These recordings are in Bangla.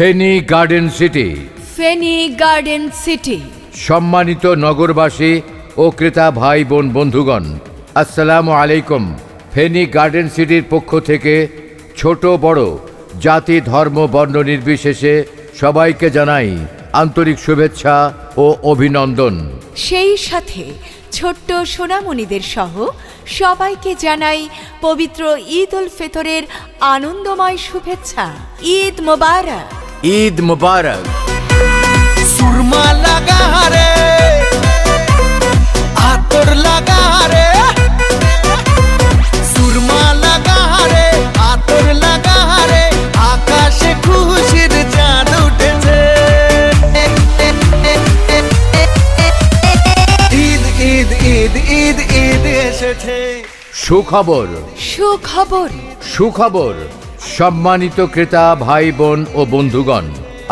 Feni garden city. Feni garden city. সম্মানিত নগরবাসী ও ক্রেতা ভাই বোন বন্ধুগণ আসসালামু আলাইকুম। ফেনী গার্ডেন সিটির পক্ষ থেকে ছোট বড় জাতি ধর্ম বর্ণ নির্বিশেষে সবাইকে জানাই আন্তরিক শুভেচ্ছা ও অভিনন্দন। সেই সাথে ছোট্ট সোনামণিদের সহ সবাইকে জানাই পবিত্র ঈদ উল ফিতরের আনন্দময় শুভেচ্ছা। ঈদ মোবারক। ঈদ মুবারক। সুরমা লাগা রে আতর লাগা রে সুরমা লাগা রে আতর লাগা রে আকাশে খুশির চাঁদ উঠেছে। ঈদ ঈদ ঈদ ঈদ ঈদ এসেছে। সুখবর। সুখবর। সুখবর। সম্মানিত ক্রেতা ভাই বোন ও বন্ধুগণ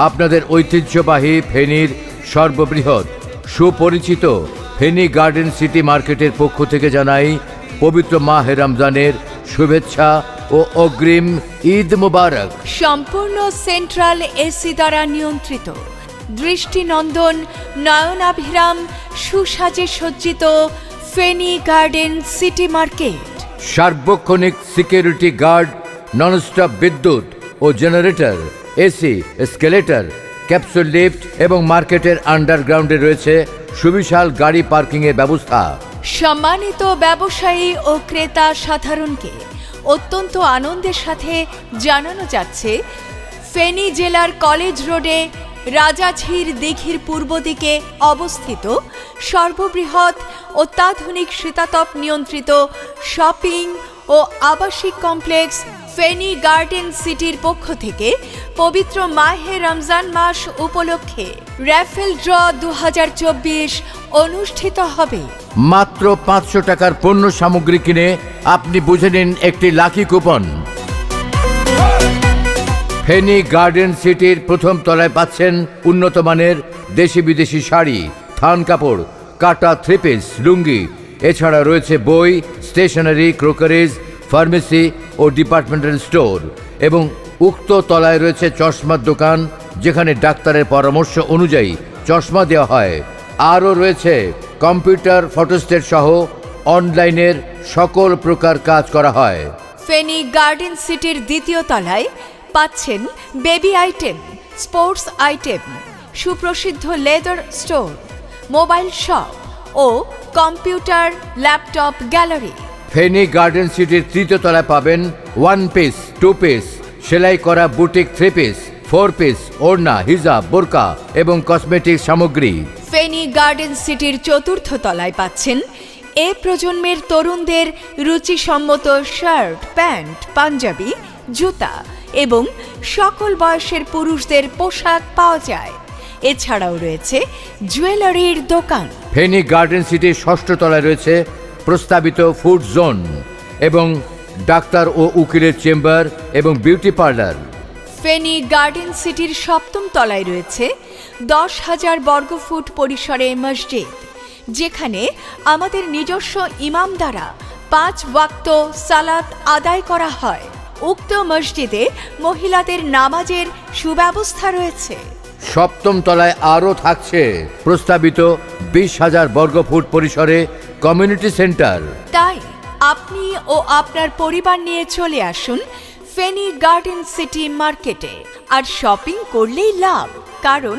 আপনাদের ঐতিহ্যবাহী ফেনীর সর্ববৃহৎ সুপরিচিত ফেনী গার্ডেন সিটি মার্কেটের পক্ষ থেকে জানাই পবিত্র মাহে রমজানের শুভেচ্ছা ও অগ্রিম ঈদ মুবারক। সম্পূর্ণ সেন্ট্রাল এসি দ্বারা নিয়ন্ত্রিত। দৃষ্টিনন্দন নয়নাভিরাম সুসাজে সজ্জিত ফেনী গার্ডেন সিটি মার্কেট। সার্বক্ষণিক সিকিউরিটি গার্ড ননস্টপ বিদ্যুৎ ও generator AC escalator capsule lift এবং মার্কেটের আন্ডারগ্রাউন্ডে রয়েছে সুবিশাল গাড়ি পার্কিংয়ের ব্যবস্থা। সম্মানিত ব্যবসায়ী ও ক্রেতা সাধারণকে, অত্যন্ত আনন্দের সাথে জানানো যাচ্ছে, ফেনী জেলার কলেজ রোডে রাজাঝির দিঘির পূর্ব দিকে অবস্থিত সর্ববৃহৎ অত্যাধুনিক শীতাতপ নিয়ন্ত্রিত শপিং ও আবাসিক কমপ্লেক্স ফেনী গার্ডেন সিটির পক্ষ থেকে পবিত্র মাহে রমজান মাস উপলক্ষে র্যাফেল ড্র দু হাজার চব্বিশ অনুষ্ঠিত হবে। মাত্র পাঁচশো টাকার পণ্য সামগ্রী কিনে আপনি বুঝে নিন একটি লাকি কুপন। ফেনী গার্ডেন সিটির প্রথম তলায় পাচ্ছেন উন্নত মানের দেশি বিদেশি শাড়ি, থান কাপড়, কাটা থ্রি পিস লুঙ্গি। এছাড়া রয়েছে বই, স্টেশনারি, ক্রোকারিজ, ফার্মেসি ও ডিপার্টমেন্টাল স্টোর এবং উক্ত তলায় রয়েছে চশমার দোকান, যেখানে ডাক্তারের পরামর্শ অনুযায়ী চশমা দেওয়া হয়। আরও রয়েছে কম্পিউটার, ফটোস্টেট সহ অনলাইনের সকল প্রকার কাজ করা হয়। ফেনী গার্ডেন সিটির দ্বিতীয় তলায় পাচ্ছেন বেবি আইটেম, স্পোর্টস আইটেম, সুপ্রসিদ্ধ লেদার স্টোর, মোবাইল শপ ও computer, laptop gallery. Feni garden সিটির তৃতীয় তলায় পাবেন ওয়ান পিস টু পিস সেলাই করা boutique three piece four piece ওড়না হিজাব বোরকা এবং কসমেটিক সামগ্রী। ফেনী গার্ডেন সিটির চতুর্থ তলায় পাচ্ছেন এ প্রজন্মের তরুণদের রুচিসম্মত শার্ট প্যান্ট পাঞ্জাবি জুতা এবং সকল বয়সের পুরুষদের পোশাক পাওয়া যায়। এছাড়াও রয়েছে জুয়েলারির দোকান। ফেনী গার্ডেন সিটির ষষ্ঠ তলায় রয়েছে প্রস্তাবিত ফুড জোন এবং ডাক্তার ও উকিলের চেম্বার এবং বিউটি পার্লার। ফেনী গার্ডেন সিটির সপ্তম তলায় রয়েছে দশ হাজার বর্গফুট পরিসরে মসজিদ যেখানে আমাদের নিজস্ব ইমাম দ্বারা পাঁচ ওয়াক্ত সালাত আদায় করা হয়। উক্ত মসজিদে মহিলাদের নামাজের সুব্যবস্থা রয়েছে। সপ্তম তলায় আরও থাকছে প্রস্তাবিত বিশ হাজার বর্গফুট পরিসরে কমিউনিটি সেন্টার তাই আপনি ও আপনার পরিবার নিয়ে চলে আসুন ফেনী গার্ডেন সিটি মার্কেটে আর শপিং করলেই লাভ। কারণ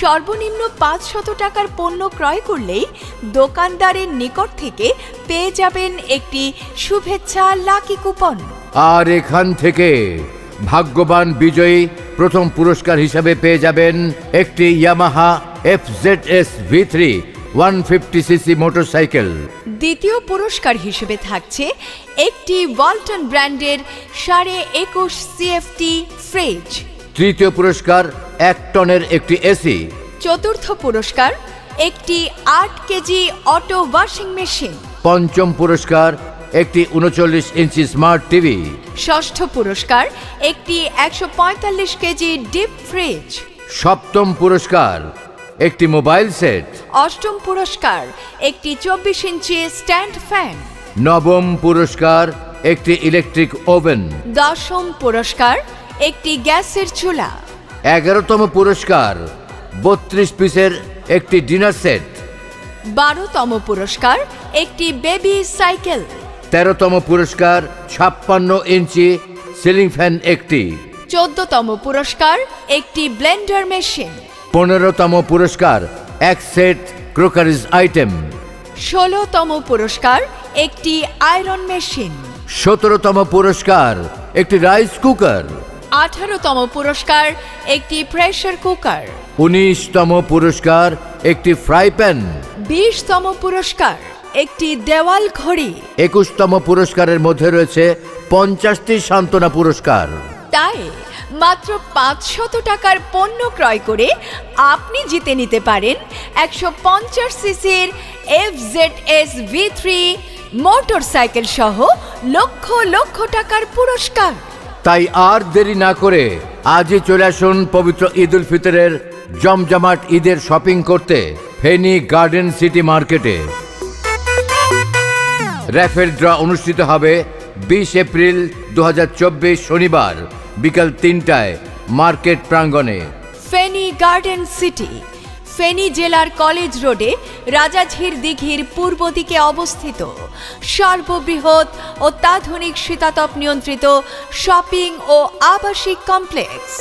সর্বনিম্ন পাঁচশত টাকার পণ্য ক্রয় করলেই দোকানদারের নিকট থেকে পেয়ে যাবেন একটি শুভেচ্ছা লাকি কুপন আর এখান থেকে ভাগ্যবান বিজয়ী প্রথম পুরস্কার হিসাবে পেয়ে যাবেন একটি Yamaha F Z S V three one fifty CC motorcycle. দ্বিতীয় পুরস্কার হিসেবে থাকছে একটি ওয়ালটন ব্র্যান্ডের সাড়ে একুশ সিএফটি ফ্রিজ। তৃতীয় পুরস্কার এক টনের একটি এসি। চতুর্থ পুরস্কার একটি আট কেজি অটো ওয়াশিং মেশিন। পঞ্চম পুরস্কার একটি উনচল্লিশ ইঞ্চি স্মার্ট টিভি। ষষ্ঠ পুরস্কার একটি একশো পঁয়তাল্লিশ কেজি ডিপ ফ্রিজ। সপ্তম পুরস্কার একটি মোবাইল সেট। অষ্টম পুরস্কার একটি চব্বিশ ইঞ্চি স্ট্যান্ড ফ্যান। নবম পুরস্কার একটি ইলেকট্রিক ওভেন। দশম পুরস্কার একটি গ্যাসের চুলা। এগারোতম পুরস্কার বত্রিশ পিসের একটি ডিনার সেট। বারোতম পুরস্কার একটি বেবি সাইকেল। তেরোতম পুরস্কার ছাপ্পান্ন ইঞ্চি সিলিং ফ্যান একটি। চোদ্দতম পুরস্কার একটি ব্লেন্ডার মেশিন। পনেরোতম পুরস্কার এক সেট ক্রোকারিজ আইটেম। ষোলোতম পুরস্কার একটি আয়রন মেশিন। সতেরোতম পুরস্কার একটি রাইস কুকার। আঠারোতম পুরস্কার একটি প্রেসার কুকার। উনিশতম পুরস্কার একটি ফ্রাই প্যান। বিশতম পুরস্কার একটি দেওয়াল ঘড়ি। একুশতম পুরস্কারের মধ্যে রয়েছে পঞ্চাশটি সান্ত্বনা পুরস্কার। তাই মাত্র পাঁচশত টাকার পণ্য ক্রয় করে আপনি জিতে নিতে পারেন একশো পঞ্চাশ সিসির F Z S V three motorcycle সহ লক্ষ লক্ষ টাকার পুরস্কার। তাই আর দেরি না করে আজই চলে আসুন পবিত্র ঈদ উল ফিতরের জমজমাট ঈদের শপিং করতে ফেনী গার্ডেন সিটি মার্কেটে। র্যাফেল ড্র অনুষ্ঠিত হবে বিশ এপ্রিল দু হাজার চব্বিশ শনিবার, বিকাল তিনটায়, মার্কেট প্রাঙ্গণে। ফেনী গার্ডেন সিটি, ফেনী জেলার কলেজ রোডে রাজাঝির দিঘির পূর্ব দিকে অবস্থিত। সর্ববৃহৎ অত্যাধুনিক শীতাতপ নিয়ন্ত্রিত শপিং ও আবাসিক কমপ্লেক্স।